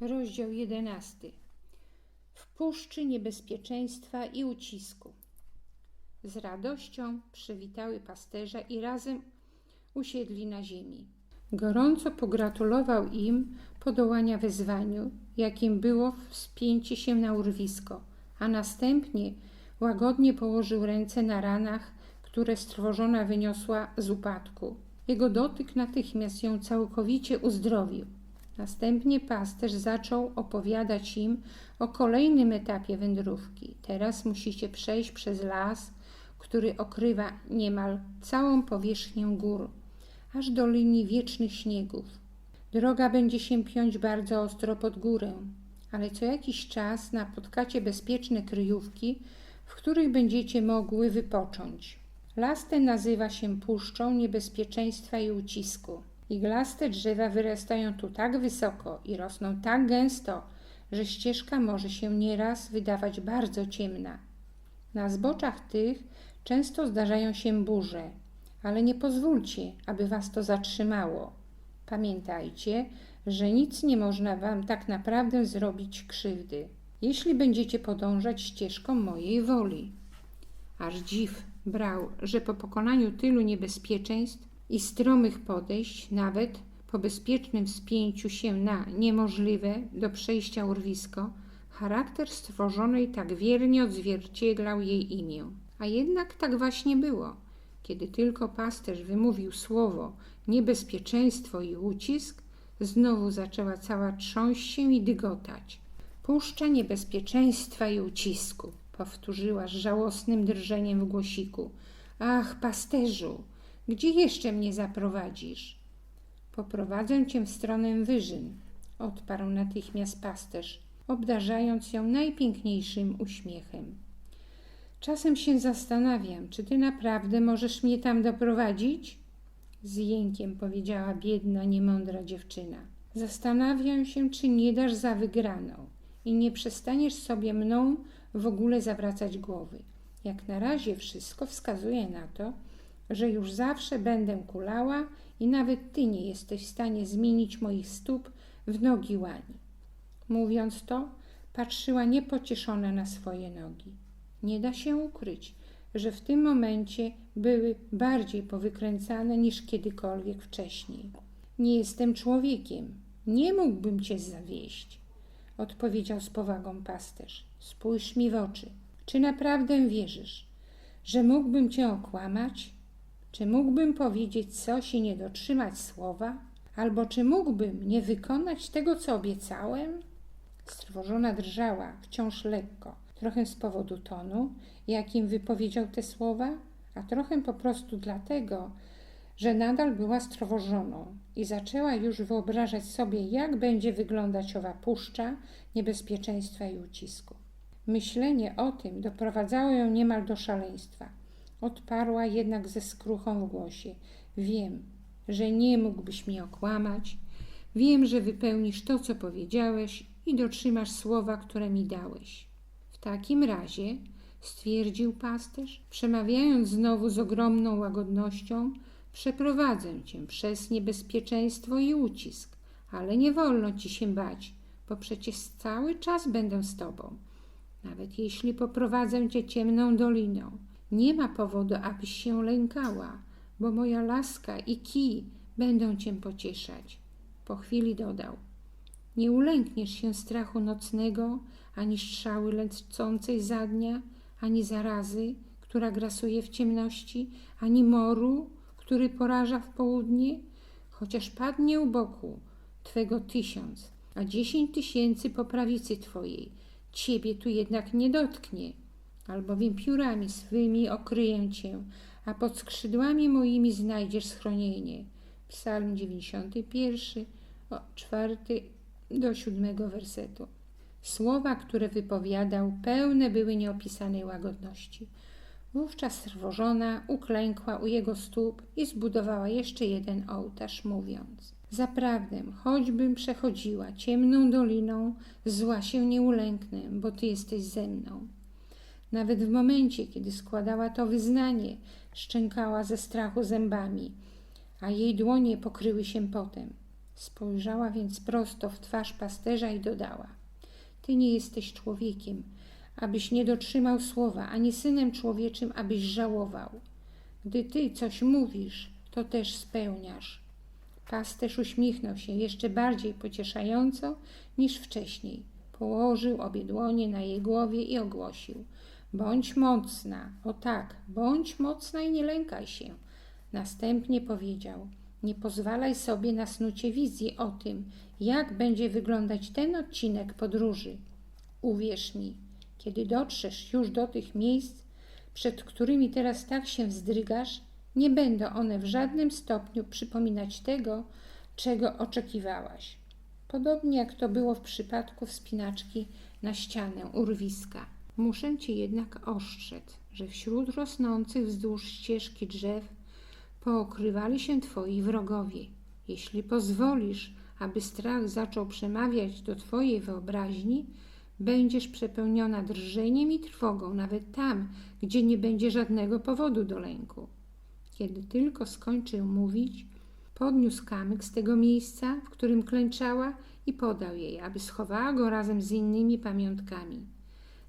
Rozdział 11. W puszczy niebezpieczeństwa i ucisku. Z radością przywitały pasterza i razem usiedli na ziemi. Gorąco pogratulował im podołania wyzwaniu, jakim było wspięcie się na urwisko, a następnie łagodnie położył ręce na ranach, które strwożona wyniosła z upadku. Jego dotyk natychmiast ją całkowicie uzdrowił. Następnie pasterz zaczął opowiadać im o kolejnym etapie wędrówki. Teraz musicie przejść przez las, który okrywa niemal całą powierzchnię gór, aż do linii wiecznych śniegów. Droga będzie się piąć bardzo ostro pod górę, ale co jakiś czas napotkacie bezpieczne kryjówki, w których będziecie mogły wypocząć. Las ten nazywa się puszczą niebezpieczeństwa i ucisku. Iglaste drzewa wyrastają tu tak wysoko i rosną tak gęsto, że ścieżka może się nieraz wydawać bardzo ciemna. Na zboczach tych często zdarzają się burze, ale nie pozwólcie, aby was to zatrzymało. Pamiętajcie, że nic nie można wam tak naprawdę zrobić krzywdy, jeśli będziecie podążać ścieżką mojej woli. Aż dziw brał, że po pokonaniu tylu niebezpieczeństw i stromych podejść, nawet po bezpiecznym wspięciu się na niemożliwe do przejścia urwisko, charakter stworzonej tak wiernie odzwierciedlał jej imię. A jednak tak właśnie było. Kiedy tylko pasterz wymówił słowo niebezpieczeństwo i ucisk, znowu zaczęła cała trząść się i dygotać. Puszcza niebezpieczeństwa i ucisku, powtórzyła z żałosnym drżeniem w głosiku. Ach, pasterzu, gdzie jeszcze mnie zaprowadzisz? Poprowadzę cię w stronę wyżyn, odparł natychmiast pasterz, obdarzając ją najpiękniejszym uśmiechem. Czasem się zastanawiam, czy ty naprawdę możesz mnie tam doprowadzić? Z jękiem powiedziała biedna, niemądra dziewczyna. Zastanawiam się, czy nie dasz za wygraną i nie przestaniesz sobie mną w ogóle zawracać głowy. Jak na razie wszystko wskazuje na to, że już zawsze będę kulała i nawet ty nie jesteś w stanie zmienić moich stóp w nogi łani. Mówiąc to, patrzyła niepocieszona na swoje nogi. Nie da się ukryć, że w tym momencie były bardziej powykręcane niż kiedykolwiek wcześniej. Nie jestem człowiekiem, nie mógłbym cię zawieść, odpowiedział z powagą pasterz. Spójrz mi w oczy. Czy naprawdę wierzysz, że mógłbym cię okłamać? Czy mógłbym powiedzieć coś i nie dotrzymać słowa? Albo czy mógłbym nie wykonać tego, co obiecałem? Strwożona drżała, wciąż lekko, trochę z powodu tonu, jakim wypowiedział te słowa, a trochę po prostu dlatego, że nadal była strwożoną i zaczęła już wyobrażać sobie, jak będzie wyglądać owa puszcza niebezpieczeństwa i ucisku. Myślenie o tym doprowadzało ją niemal do szaleństwa. Odparła jednak ze skruchą w głosie. Wiem, że nie mógłbyś mnie okłamać. Wiem, że wypełnisz to, co powiedziałeś i dotrzymasz słowa, które mi dałeś. W takim razie, stwierdził pasterz, przemawiając znowu z ogromną łagodnością, przeprowadzę cię przez niebezpieczeństwo i ucisk, ale nie wolno ci się bać, bo przecież cały czas będę z tobą. Nawet jeśli poprowadzę cię ciemną doliną, nie ma powodu, abyś się lękała, bo moja laska i kij będą cię pocieszać. Po chwili dodał: Nie ulękniesz się strachu nocnego, ani strzały lecącej za dnia, ani zarazy, która grasuje w ciemności, ani moru, który poraża w południe, chociaż padnie u boku twego tysiąc, a dziesięć tysięcy po prawicy twojej, ciebie tu jednak nie dotknie albowiem piórami swymi okryję cię, a pod skrzydłami moimi znajdziesz schronienie. Psalm 91, od 4 do 7 wersetu. Słowa, które wypowiadał, pełne były nieopisanej łagodności. Wówczas trwożona uklękła u jego stóp i zbudowała jeszcze jeden ołtarz, mówiąc: Zaprawdę, choćbym przechodziła ciemną doliną, zła się nie ulęknę, bo Ty jesteś ze mną. Nawet w momencie, kiedy składała to wyznanie, szczękała ze strachu zębami, a jej dłonie pokryły się potem. Spojrzała więc prosto w twarz pasterza i dodała: Ty nie jesteś człowiekiem, abyś nie dotrzymał słowa, ani synem człowieczym, abyś żałował. Gdy ty coś mówisz, to też spełniasz. Pasterz uśmiechnął się jeszcze bardziej pocieszająco niż wcześniej. Położył obie dłonie na jej głowie i ogłosił: Bądź mocna, o tak, bądź mocna i nie lękaj się. Następnie powiedział: Nie pozwalaj sobie na snucie wizji o tym, jak będzie wyglądać ten odcinek podróży. Uwierz mi, kiedy dotrzesz już do tych miejsc, przed którymi teraz tak się wzdrygasz, nie będą one w żadnym stopniu przypominać tego, czego oczekiwałaś. Podobnie jak to było w przypadku wspinaczki na ścianę urwiska. Muszę ci jednak ostrzec, że wśród rosnących wzdłuż ścieżki drzew pookrywali się twoi wrogowie. Jeśli pozwolisz, aby strach zaczął przemawiać do twojej wyobraźni, będziesz przepełniona drżeniem i trwogą, nawet tam, gdzie nie będzie żadnego powodu do lęku. Kiedy tylko skończył mówić, podniósł kamyk z tego miejsca, w którym klęczała i podał jej, aby schowała go razem z innymi pamiątkami.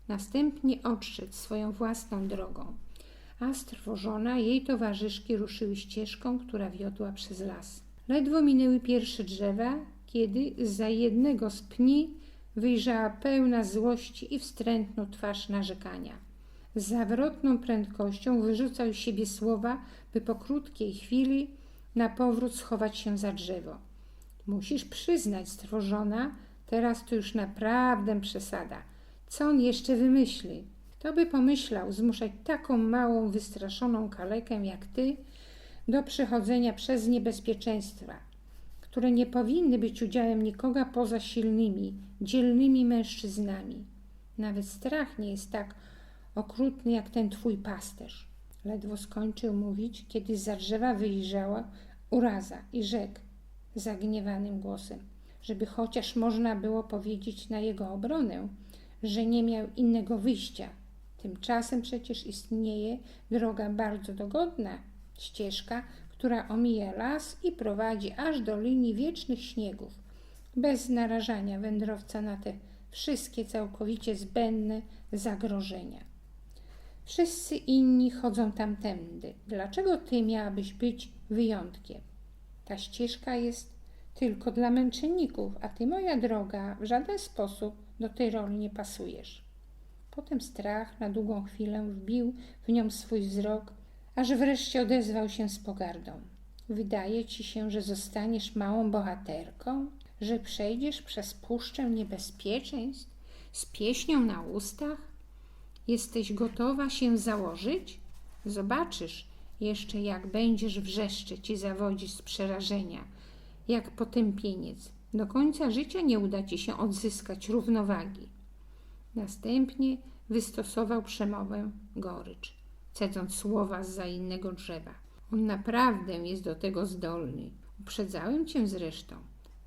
Następnie odszedł swoją własną drogą, a strwożona jej towarzyszki ruszyły ścieżką, która wiodła przez las. Ledwo minęły pierwsze drzewa, kiedy za jednego z pni wyjrzała pełna złości i wstrętną twarz narzekania. Z zawrotną prędkością wyrzucał z siebie słowa, by po krótkiej chwili na powrót schować się za drzewo. Musisz przyznać, strwożona, teraz to już naprawdę przesada. Co on jeszcze wymyśli? Kto by pomyślał zmuszać taką małą, wystraszoną kalekę jak ty do przechodzenia przez niebezpieczeństwa, które nie powinny być udziałem nikogo poza silnymi, dzielnymi mężczyznami. Nawet strach nie jest tak okrutny jak ten twój pasterz. Ledwo skończył mówić, kiedy za drzewa wyjrzała uraza i rzekł zagniewanym głosem, żeby chociaż można było powiedzieć na jego obronę, że nie miał innego wyjścia. Tymczasem przecież istnieje droga bardzo dogodna, ścieżka, która omija las i prowadzi aż do linii wiecznych śniegów, bez narażania wędrowca na te wszystkie całkowicie zbędne zagrożenia. Wszyscy inni chodzą tamtędy. Dlaczego ty miałabyś być wyjątkiem? Ta ścieżka jest tylko dla męczenników, a ty, moja droga, w żaden sposób do tej roli nie pasujesz. Potem strach na długą chwilę wbił w nią swój wzrok, aż wreszcie odezwał się z pogardą. Wydaje ci się, że zostaniesz małą bohaterką, że przejdziesz przez puszczę niebezpieczeństw z pieśnią na ustach? Jesteś gotowa się założyć? Zobaczysz jeszcze, jak będziesz wrzeszczeć i zawodzić z przerażenia, jak potępieniec. Do końca życia nie uda ci się odzyskać równowagi. Następnie wystosował przemowę gorycz, cedząc słowa z za innego drzewa. On naprawdę jest do tego zdolny. Uprzedzałem cię zresztą.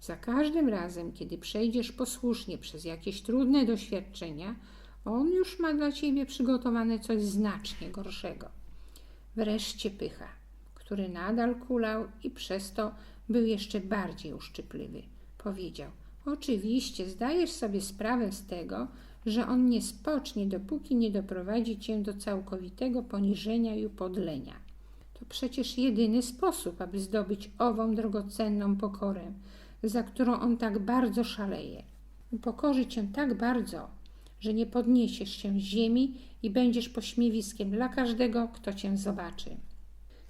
Za każdym razem, kiedy przejdziesz posłusznie przez jakieś trudne doświadczenia, on już ma dla ciebie przygotowane coś znacznie gorszego. Wreszcie pycha, który nadal kulał i przez to był jeszcze bardziej uszczypliwy. Powiedział: Oczywiście zdajesz sobie sprawę z tego, że on nie spocznie, dopóki nie doprowadzi cię do całkowitego poniżenia i upodlenia. To przecież jedyny sposób, aby zdobyć ową drogocenną pokorę, za którą on tak bardzo szaleje. Upokorzy cię tak bardzo, że nie podniesiesz się z ziemi i będziesz pośmiewiskiem dla każdego, kto cię zobaczy.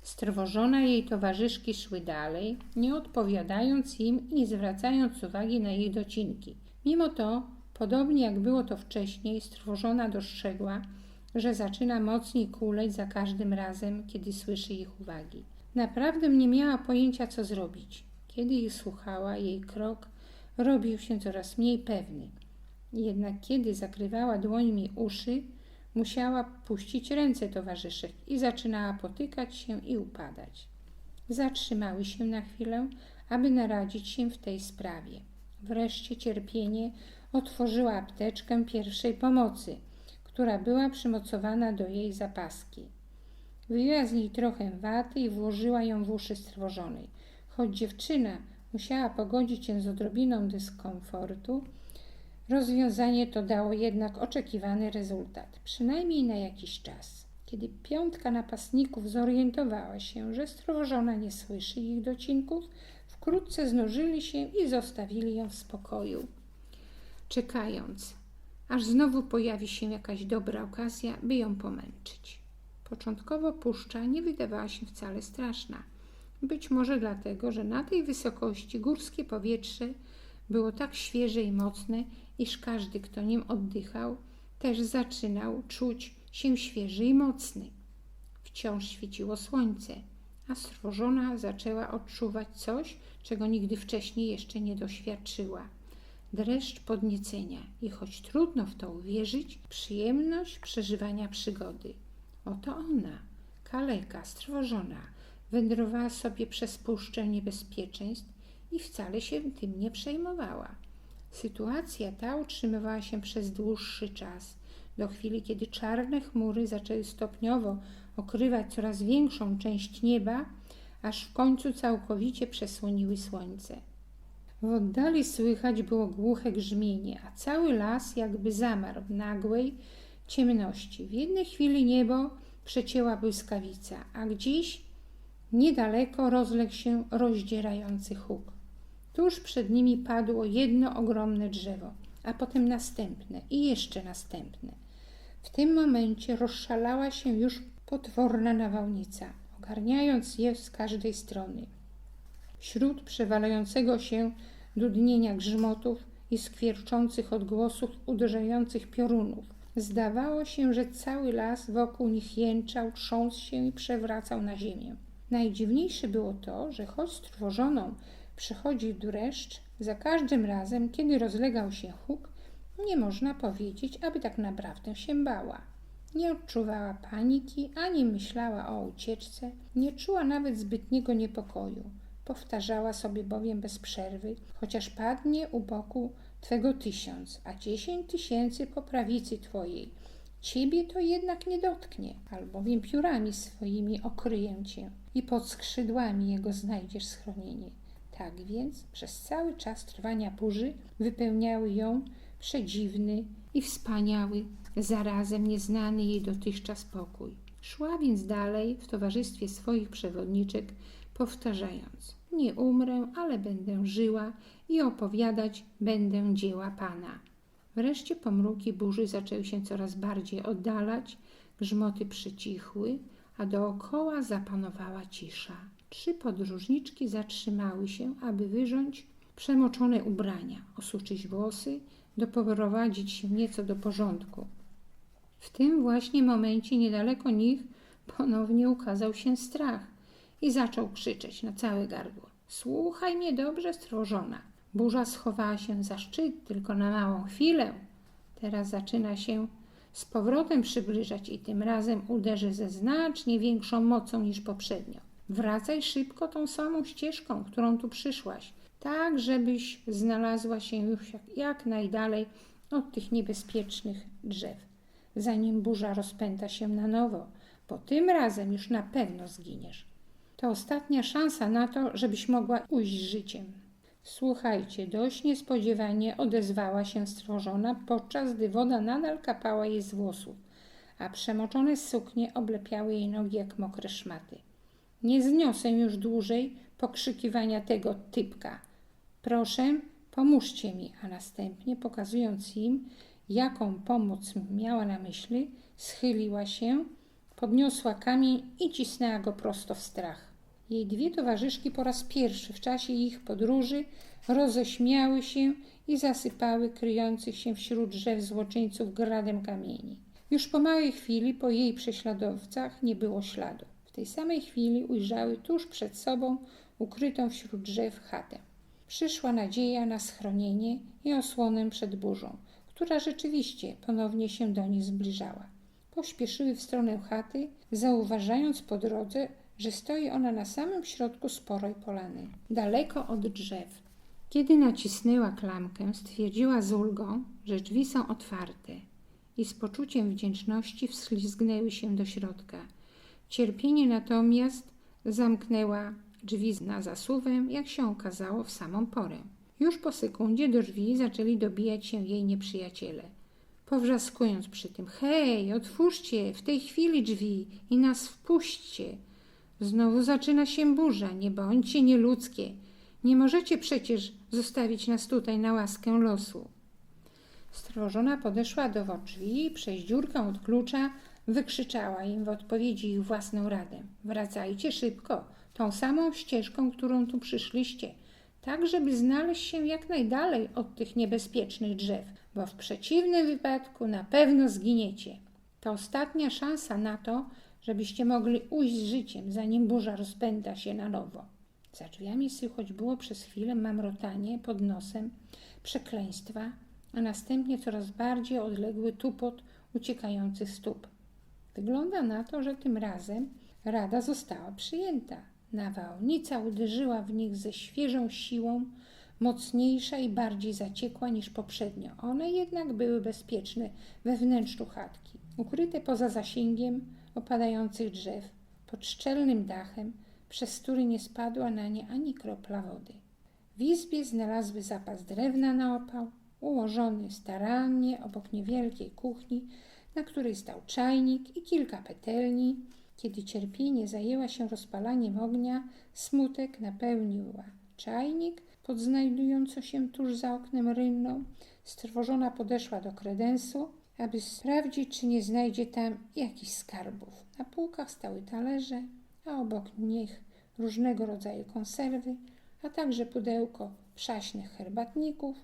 Strwożona jej towarzyszki szły dalej, nie odpowiadając im i nie zwracając uwagi na jej docinki. Mimo to, podobnie jak było to wcześniej, strwożona dostrzegła, że zaczyna mocniej kuleć za każdym razem, kiedy słyszy ich uwagi. Naprawdę nie miała pojęcia, co zrobić. Kiedy ich słuchała, jej krok robił się coraz mniej pewny. Jednak kiedy zakrywała dłońmi uszy, musiała puścić ręce towarzyszek i zaczynała potykać się i upadać. Zatrzymały się na chwilę, aby naradzić się w tej sprawie. Wreszcie cierpienie otworzyła apteczkę pierwszej pomocy, która była przymocowana do jej zapaski. Wyjęła z niej trochę waty i włożyła ją w uszy strwożonej. Choć dziewczyna musiała pogodzić się z odrobiną dyskomfortu, rozwiązanie to dało jednak oczekiwany rezultat, przynajmniej na jakiś czas. Kiedy piątka napastników zorientowała się, że strwożona nie słyszy ich docinków, wkrótce znużyli się i zostawili ją w spokoju, czekając, aż znowu pojawi się jakaś dobra okazja, by ją pomęczyć. Początkowo puszcza nie wydawała się wcale straszna. Być może dlatego, że na tej wysokości górskie powietrze było tak świeże i mocne, iż każdy, kto nim oddychał, też zaczynał czuć się świeży i mocny. Wciąż świeciło słońce, a strwożona zaczęła odczuwać coś, czego nigdy wcześniej jeszcze nie doświadczyła. Dreszcz podniecenia i choć trudno w to uwierzyć, przyjemność przeżywania przygody. Oto ona, kaleka, strwożona, wędrowała sobie przez puszczę niebezpieczeństw i wcale się tym nie przejmowała. Sytuacja ta utrzymywała się przez dłuższy czas, do chwili, kiedy czarne chmury zaczęły stopniowo okrywać coraz większą część nieba, aż w końcu całkowicie przesłoniły słońce. W oddali słychać było głuche grzmienie, a cały las jakby zamarł w nagłej ciemności. W jednej chwili niebo przecięła błyskawica, a gdzieś niedaleko rozległ się rozdzierający huk. Tuż przed nimi padło jedno ogromne drzewo, a potem następne i jeszcze następne. W tym momencie rozszalała się już potworna nawałnica, ogarniając je z każdej strony. Wśród przewalającego się dudnienia grzmotów i skwierczących odgłosów uderzających piorunów, zdawało się, że cały las wokół nich jęczał, trząsł się i przewracał na ziemię. Najdziwniejsze było to, że choć strwożoną przychodził dreszcz, za każdym razem, kiedy rozlegał się huk, nie można powiedzieć, aby tak naprawdę się bała. Nie odczuwała paniki, ani myślała o ucieczce, nie czuła nawet zbytniego niepokoju. Powtarzała sobie bowiem bez przerwy, chociaż padnie u boku Twego tysiąc, a dziesięć tysięcy po prawicy Twojej. Ciebie to jednak nie dotknie, albowiem piórami swoimi okryję Cię i pod skrzydłami Jego znajdziesz schronienie. Tak więc przez cały czas trwania burzy wypełniały ją przedziwny i wspaniały, zarazem nieznany jej dotychczas pokój. Szła więc dalej w towarzystwie swoich przewodniczek, powtarzając: Nie umrę, ale będę żyła i opowiadać będę dzieła Pana. Wreszcie pomruki burzy zaczęły się coraz bardziej oddalać, grzmoty przycichły, a dookoła zapanowała cisza. Trzy podróżniczki zatrzymały się, aby wyrząć przemoczone ubrania, osuczyć włosy, doprowadzić się nieco do porządku. W tym właśnie momencie niedaleko nich ponownie ukazał się strach i zaczął krzyczeć na całe gardło. Słuchaj mnie dobrze, strwożona. Burza schowała się za szczyt tylko na małą chwilę. Teraz zaczyna się z powrotem przybliżać i tym razem uderzy ze znacznie większą mocą niż poprzednio. Wracaj szybko tą samą ścieżką, którą tu przyszłaś, tak żebyś znalazła się już jak, jak najdalej od tych niebezpiecznych drzew, zanim burza rozpęta się na nowo, bo tym razem już na pewno zginiesz. To ostatnia szansa na to, żebyś mogła ujść życiem. Słuchajcie, dość niespodziewanie odezwała się stworzona, podczas gdy woda nadal kapała jej z włosów, a przemoczone suknie oblepiały jej nogi jak mokre szmaty. Nie zniosę już dłużej pokrzykiwania tego typka. Proszę, pomóżcie mi, a następnie, pokazując im, jaką pomoc miała na myśli, schyliła się, podniosła kamień i cisnęła go prosto w strach. Jej dwie towarzyszki po raz pierwszy w czasie ich podróży roześmiały się i zasypały kryjących się wśród drzew złoczyńców gradem kamieni. Już po małej chwili po jej prześladowcach nie było śladu. Tej samej chwili ujrzały tuż przed sobą ukrytą wśród drzew chatę. Przyszła nadzieja na schronienie i osłonę przed burzą, która rzeczywiście ponownie się do nich zbliżała. Pośpieszyły w stronę chaty, zauważając po drodze, że stoi ona na samym środku sporej polany, daleko od drzew. Kiedy nacisnęła klamkę, stwierdziła z ulgą, że drzwi są otwarte i z poczuciem wdzięczności wslizgnęły się do środka. Cierpienie natomiast zamknęła drzwi na zasuwem, jak się okazało, w samą porę. Już po sekundzie do drzwi zaczęli dobijać się jej nieprzyjaciele. Powrzaskując przy tym: Hej, otwórzcie w tej chwili drzwi i nas wpuśćcie. Znowu zaczyna się burza, nie bądźcie nieludzkie. Nie możecie przecież zostawić nas tutaj na łaskę losu. Strwożona podeszła do drzwi przez dziurkę od klucza wykrzyczała im w odpowiedzi ich własną radę. Wracajcie szybko, tą samą ścieżką, którą tu przyszliście, tak żeby znaleźć się jak najdalej od tych niebezpiecznych drzew, bo w przeciwnym wypadku na pewno zginiecie. To ostatnia szansa na to, żebyście mogli ujść z życiem, zanim burza rozpęta się na nowo. Za drzwiami słychać było przez chwilę mamrotanie pod nosem, przekleństwa, a następnie coraz bardziej odległy tupot uciekających stóp. Wygląda na to, że tym razem rada została przyjęta. Nawałnica uderzyła w nich ze świeżą siłą, mocniejsza i bardziej zaciekła niż poprzednio. One jednak były bezpieczne we wnętrzu chatki, ukryte poza zasięgiem opadających drzew, pod szczelnym dachem, przez który nie spadła na nie ani kropla wody. W izbie znalazły zapas drewna na opał, ułożony starannie obok niewielkiej kuchni, na której stał czajnik i kilka petelni. Kiedy cierpienie zajęła się rozpalaniem ognia, smutek napełniła czajnik pod znajdującą się tuż za oknem rynną. Strwożona podeszła do kredensu, aby sprawdzić, czy nie znajdzie tam jakichś skarbów. Na półkach stały talerze, a obok nich różnego rodzaju konserwy, a także pudełko przaśnych herbatników.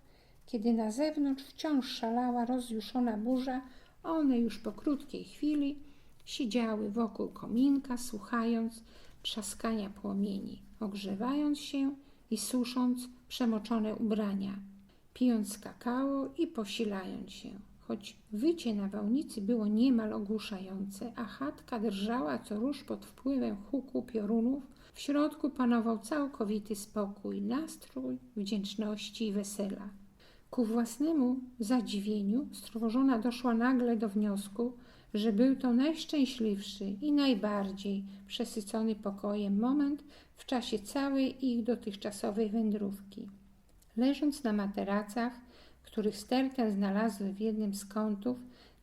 Kiedy na zewnątrz wciąż szalała rozjuszona burza, one już po krótkiej chwili siedziały wokół kominka, słuchając trzaskania płomieni, ogrzewając się i susząc przemoczone ubrania, pijąc kakao i posilając się. Choć wycie nawałnicy było niemal ogłuszające, a chatka drżała co rusz pod wpływem huku piorunów, w środku panował całkowity spokój, nastrój wdzięczności i wesela. Ku własnemu zadziwieniu strwożona doszła nagle do wniosku, że był to najszczęśliwszy i najbardziej przesycony pokojem moment w czasie całej ich dotychczasowej wędrówki. Leżąc na materacach, których stertę znalazły w jednym z kątów,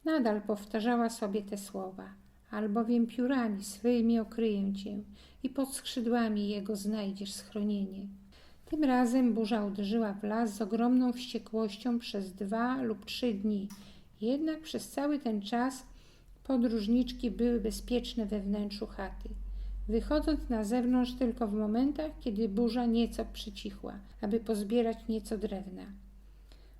nadal powtarzała sobie te słowa, albowiem piórami swymi okryję cię i pod skrzydłami jego znajdziesz schronienie. Tym razem burza uderzyła w las z ogromną wściekłością przez dwa lub trzy dni. Jednak przez cały ten czas podróżniczki były bezpieczne we wnętrzu chaty, wychodząc na zewnątrz tylko w momentach, kiedy burza nieco przycichła, aby pozbierać nieco drewna.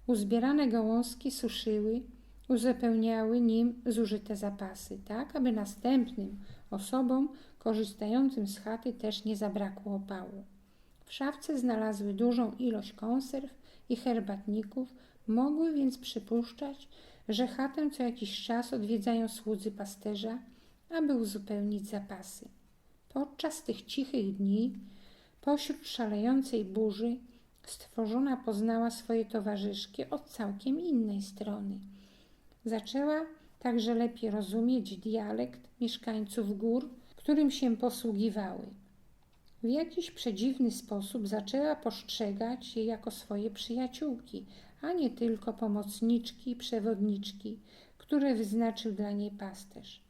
Uzbierane gałązki suszyły, uzupełniały nim zużyte zapasy, tak aby następnym osobom korzystającym z chaty też nie zabrakło opału. W szafce znalazły dużą ilość konserw i herbatników, mogły więc przypuszczać, że chatę co jakiś czas odwiedzają słudzy pasterza, aby uzupełnić zapasy. Podczas tych cichych dni, pośród szalejącej burzy, stworzona poznała swoje towarzyszki od całkiem innej strony. Zaczęła także lepiej rozumieć dialekt mieszkańców gór, którym się posługiwały. W jakiś przedziwny sposób zaczęła postrzegać je jako swoje przyjaciółki, a nie tylko pomocniczki przewodniczki, które wyznaczył dla niej pasterz.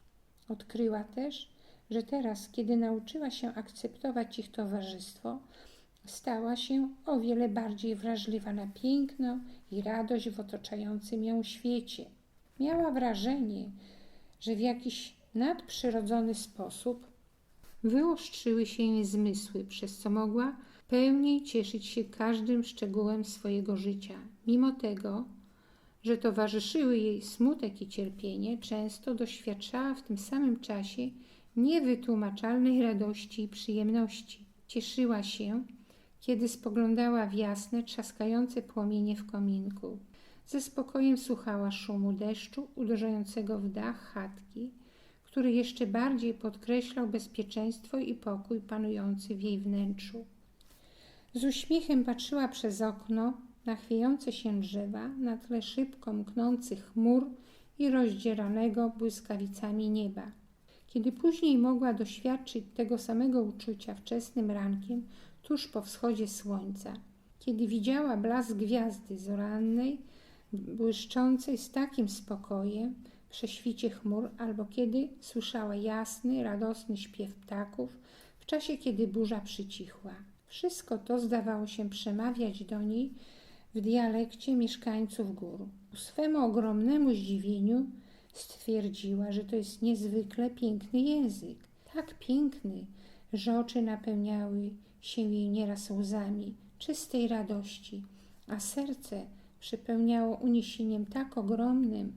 Odkryła też, że teraz, kiedy nauczyła się akceptować ich towarzystwo, stała się o wiele bardziej wrażliwa na piękno i radość w otaczającym ją świecie. Miała wrażenie, że w jakiś nadprzyrodzony sposób wyostrzyły się jej zmysły, przez co mogła pełniej cieszyć się każdym szczegółem swojego życia. Mimo tego, że towarzyszyły jej smutek i cierpienie, często doświadczała w tym samym czasie niewytłumaczalnej radości i przyjemności. Cieszyła się, kiedy spoglądała w jasne, trzaskające płomienie w kominku. Ze spokojem słuchała szumu deszczu uderzającego w dach chatki, który jeszcze bardziej podkreślał bezpieczeństwo i pokój panujący w jej wnętrzu. Z uśmiechem patrzyła przez okno na chwiejące się drzewa na tle szybko mknących chmur i rozdzieranego błyskawicami nieba. Kiedy później mogła doświadczyć tego samego uczucia wczesnym rankiem, tuż po wschodzie słońca, kiedy widziała blask gwiazdy zorannej, błyszczącej z takim spokojem w prześwicie chmur, albo kiedy słyszała jasny, radosny śpiew ptaków, w czasie kiedy burza przycichła. Wszystko to zdawało się przemawiać do niej w dialekcie mieszkańców gór. Ku swemu ogromnemu zdziwieniu stwierdziła, że to jest niezwykle piękny język. Tak piękny, że oczy napełniały się jej nieraz łzami czystej radości, a serce przepełniało uniesieniem tak ogromnym,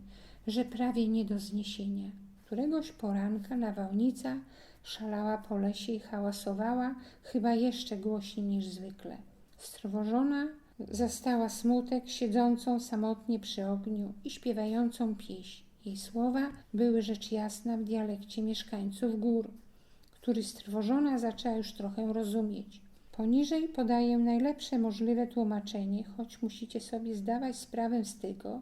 że prawie nie do zniesienia. Któregoś poranka nawałnica szalała po lesie i hałasowała chyba jeszcze głośniej niż zwykle. Strwożona zastała smutek siedzącą samotnie przy ogniu i śpiewającą pieśń. Jej słowa były rzecz jasna w dialekcie mieszkańców gór, który strwożona zaczęła już trochę rozumieć. Poniżej podaję najlepsze możliwe tłumaczenie, choć musicie sobie zdawać sprawę z tego,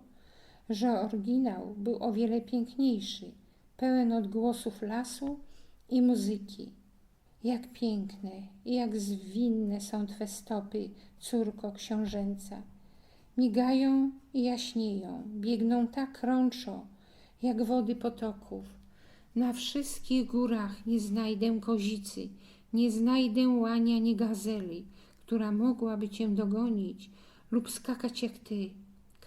że oryginał był o wiele piękniejszy, pełen odgłosów lasu i muzyki. Jak piękne i jak zwinne są Twe stopy, córko książęca. Migają i jaśnieją, biegną tak rączo, jak wody potoków. Na wszystkich górach nie znajdę kozicy, nie znajdę łania ni gazeli, która mogłaby cię dogonić lub skakać jak ty.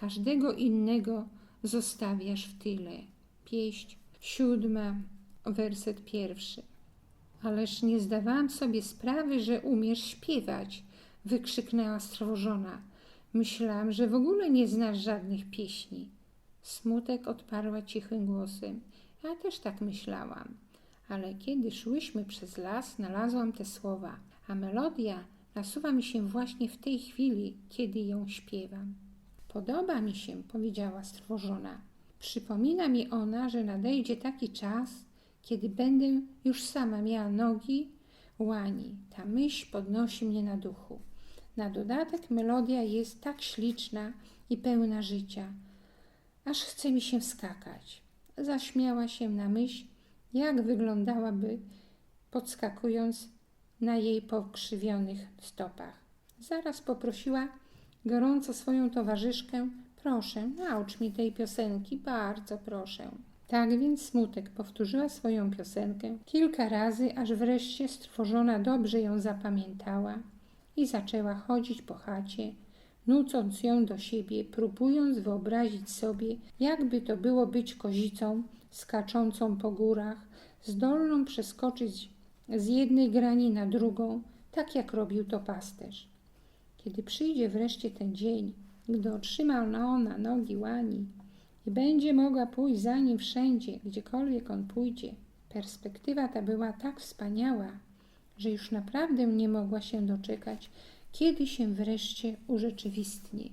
Każdego innego zostawiasz w tyle. Pieść siódma, werset pierwszy. Ależ nie zdawałam sobie sprawy, że umiesz śpiewać, wykrzyknęła strwożona. Myślałam, że w ogóle nie znasz żadnych pieśni. Smutek odparła cichym głosem. Ja też tak myślałam ale kiedy szłyśmy przez las, znalazłam te słowa, a melodia nasuwa mi się właśnie w tej chwili, kiedy ją śpiewam. Podoba mi się, powiedziała strwożona. Przypomina mi ona, że nadejdzie taki czas, kiedy będę już sama miała nogi, łani. Ta myśl podnosi mnie na duchu. Na dodatek melodia jest tak śliczna i pełna życia, aż chce mi się skakać. Zaśmiała się na myśl, jak wyglądałaby podskakując na jej pokrzywionych stopach. Zaraz poprosiła gorąco swoją towarzyszkę: Proszę, naucz mi tej piosenki, bardzo proszę. Tak więc smutek powtórzyła swoją piosenkę kilka razy, aż wreszcie stworzona dobrze ją zapamiętała i zaczęła chodzić po chacie, nucąc ją do siebie, próbując wyobrazić sobie, jakby to było być kozicą skaczącą po górach, zdolną przeskoczyć z jednej grani na drugą, tak jak robił to pasterz. Kiedy przyjdzie wreszcie ten dzień, gdy otrzyma ona nogi łani i będzie mogła pójść za nim wszędzie, gdziekolwiek on pójdzie, perspektywa ta była tak wspaniała, że już naprawdę nie mogła się doczekać, kiedy się wreszcie urzeczywistni.